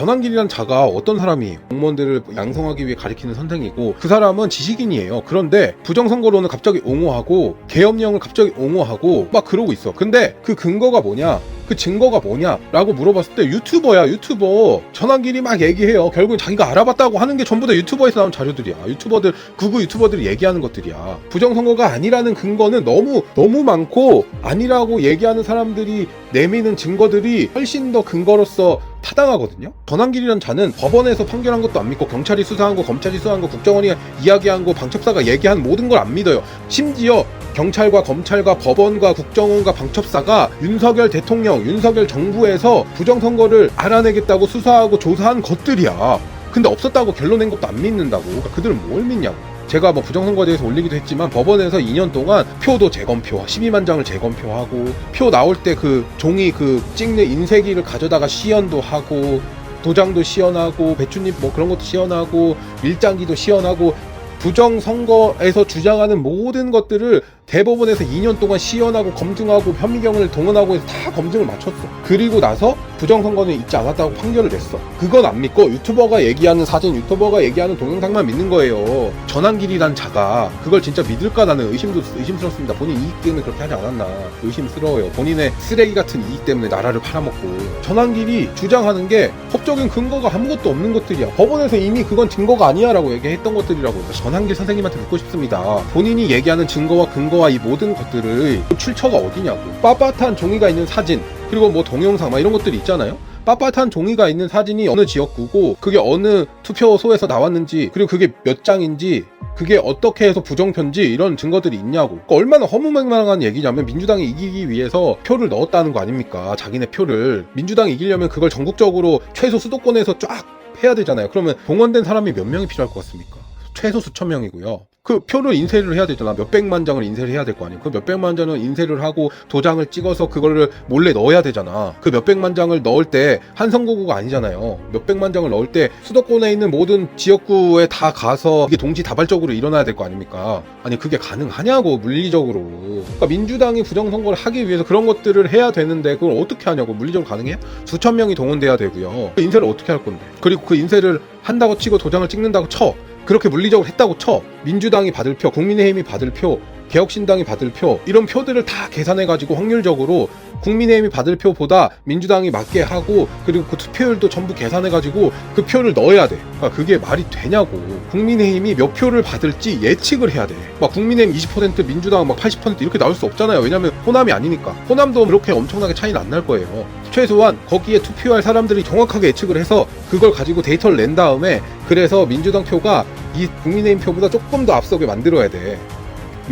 전환길이란 자가 어떤 사람이에요? 공무원들을 양성하기 위해 가리키는 선생이고 그 사람은 지식인이에요. 그런데 부정선거론을 갑자기 옹호하고 계엄령을 갑자기 옹호하고 막 그러고 있어. 근데 그 근거가 뭐냐? 그 증거가 뭐냐라고 물어봤을 때 유튜버야 유튜버 전환길이 막 얘기해요 결국엔 자기가 알아봤다고 하는 게 전부 다 유튜버에서 나온 자료들이야 유튜버들 극우 유튜버들이 얘기하는 것들이야 부정선거가 아니라는 근거는 너무 너무 많고 아니라고 얘기하는 사람들이 내미는 증거들이 훨씬 더 근거로서 타당하거든요. 전환길이란 자는 법원에서 판결한 것도 안 믿고 경찰이 수사한 거, 검찰이 수사한 거, 국정원이 이야기한 거, 방첩사가 얘기한 모든 걸 안 믿어요. 심지어 경찰과 검찰과 법원과 국정원과 방첩사가 윤석열 대통령, 윤석열 정부에서 부정선거를 알아내겠다고 수사하고 조사한 것들이야. 근데 없었다고 결론 낸 것도 안 믿는다고. 그러니까 그들은 뭘 믿냐고. 제가 뭐 부정선거에 대해서 올리기도 했지만 법원에서 2년 동안 표도 재검표, 12만 장을 재검표하고 표 나올 때 그 종이 그 찍는 인쇄기를 가져다가 시연도 하고 도장도 시연하고 배추잎 뭐 그런 것도 시연하고 밀장기도 시연하고 부정선거에서 주장하는 모든 것들을 대법원에서 2년 동안 시연하고 검증하고 현미경을 동원하고 해서 다 검증을 마쳤어. 그리고 나서 부정선거는 있지 않았다고 판결을 냈어. 그건 안 믿고 유튜버가 얘기하는 사진, 유튜버가 얘기하는 동영상만 믿는 거예요. 전환길이란 자가 그걸 진짜 믿을까 나는 의심도 의심스럽습니다. 본인 이익 때문에 그렇게 하지 않았나 의심스러워요. 본인의 쓰레기 같은 이익 때문에 나라를 팔아먹고 전환길이 주장하는 게 법적인 근거가 아무것도 없는 것들이야. 법원에서 이미 그건 증거가 아니야라고 얘기했던 것들이라고 전환길 선생님한테 묻고 싶습니다. 본인이 얘기하는 증거와 근거와 이 모든 것들을 출처가 어디냐고. 빳빳한 종이가 있는 사진 그리고 뭐 동영상 막 이런 것들이 있잖아요. 빳빳한 종이가 있는 사진이 어느 지역구고 그게 어느 투표소에서 나왔는지 그리고 그게 몇 장인지 그게 어떻게 해서 부정편지 이런 증거들이 있냐고 그러니까 얼마나 허무맹랑한 얘기냐면 민주당이 이기기 위해서 표를 넣었다는 거 아닙니까 자기네 표를 민주당이 이기려면 그걸 전국적으로 최소 수도권에서 쫙 해야 되잖아요 그러면 동원된 사람이 몇 명이 필요할 것 같습니까 최소 수천 명이고요. 그 표를 인쇄를 해야 되잖아. 몇백만 장을 인쇄를 해야 될 거 아니에요. 그 몇백만 장을 인쇄를 하고 도장을 찍어서 그거를 몰래 넣어야 되잖아. 그 몇백만 장을 넣을 때한 선거구가 아니잖아요. 몇백만 장을 넣을 때 수도권에 있는 모든 지역구에 다 가서 이게 동시다발적으로 일어나야 될 거 아닙니까? 아니 그게 가능하냐고 물리적으로. 그러니까 민주당이 부정선거를 하기 위해서 그런 것들을 해야 되는데 그걸 어떻게 하냐고 물리적으로 가능해요? 수천 명이 동원돼야 되고요. 그 인쇄를 어떻게 할 건데? 그리고 그 인쇄를 한다고 치고 도장을 찍는다고 쳐. 그렇게 물리적으로 했다고 쳐. 민주당이 받을 표, 국민의힘이 받을 표, 개혁신당이 받을 표 이런 표들을 다 계산해 가지고 확률적으로 국민의힘이 받을 표보다 민주당이 맞게 하고 그리고 그 투표율도 전부 계산해 가지고 그 표를 넣어야 돼. 그러니까 그게 말이 되냐고. 국민의힘이 몇 표를 받을지 예측을 해야 돼. 막 국민의힘 20% 민주당 막 80% 이렇게 나올 수 없잖아요. 왜냐면 호남이 아니니까. 호남도 그렇게 엄청나게 차이는 안 날 거예요. 최소한 거기에 투표할 사람들이 정확하게 예측을 해서 그걸 가지고 데이터를 낸 다음에 그래서 민주당 표가 이 국민의힘 표보다 조금 더 앞서게 만들어야 돼.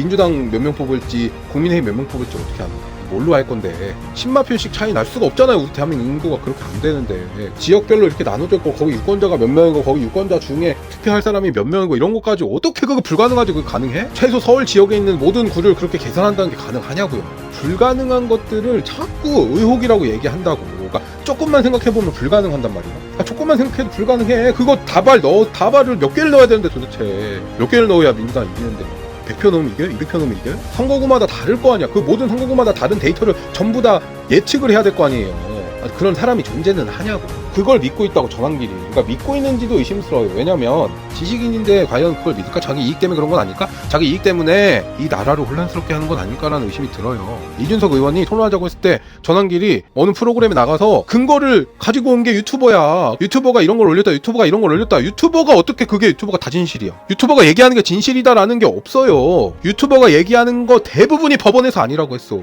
민주당 몇 명 뽑을지 국민의힘 몇 명 뽑을지 어떻게 합니까? 뭘로 할 건데. 10만 표씩 차이 날 수가 없잖아요. 우리 대한민국 인구가 그렇게 안 되는데. 지역별로 이렇게 나눠져 있고 거기 유권자가 몇 명이고 거기 유권자 중에 투표할 사람이 몇 명이고 이런 것까지 어떻게 그거 불가능하지? 그거 가능해? 최소 서울 지역에 있는 모든 구를 그렇게 계산한다는 게 가능하냐고요. 불가능한 것들을 자꾸 의혹이라고 얘기한다고. 그러니까 조금만 생각해보면 불가능한단 말이야 아, 조금만 생각해도 불가능해. 그거 다발 넣어 다발을 몇 개를 넣어야 되는데 도대체. 몇 개를 넣어야 민주당 이기는데 100표 넘으면 이겨요? 200표 넘으면 이겨요? 선거구마다 다를 거 아니야. 그 모든 선거구마다 다른 데이터를 전부 다 예측을 해야 될 거 아니에요. 아, 그런 사람이 존재는 하냐고. 그걸 믿고 있다고 전환길이. 그러니까 믿고 있는지도 의심스러워요. 왜냐면 지식인인데 과연 그걸 믿을까? 자기 이익 때문에 그런 건 아닐까? 자기 이익 때문에 이 나라를 혼란스럽게 하는 건 아닐까라는 의심이 들어요. 이준석 의원이 토론하자고 했을 때 전환길이 어느 프로그램에 나가서 근거를 가지고 온 게 유튜버야. 유튜버가 이런 걸 올렸다. 유튜버가 이런 걸 올렸다. 유튜버가 어떻게 그게 유튜버가 다 진실이야? 유튜버가 얘기하는 게 진실이다라는 게 없어요. 유튜버가 얘기하는 거 대부분이 법원에서 아니라고 했어.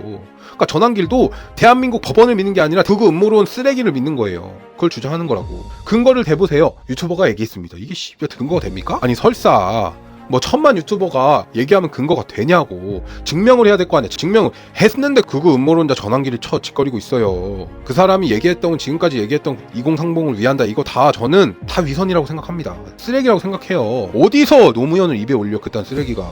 그러니까 전환길도 대한민국 법원을 믿는 게 아니라 극우 음모론 쓰레기를 믿는 거예요. 그걸 주장하는 거라고. 근거를 대보세요. 유튜버가 얘기했습니다. 이게 씨 근거가 됩니까? 아니 설사 뭐 천만 유튜버가 얘기하면 근거가 되냐고 증명을 해야 될 거 아니야 증명을 했는데 그거 음모론자 전환기를 쳐 짓거리고 있어요 그 사람이 얘기했던 지금까지 얘기했던 이공상봉을 위한다 이거 다 저는 다 위선이라고 생각합니다 쓰레기라고 생각해요 어디서 노무현을 입에 올려 그딴 쓰레기가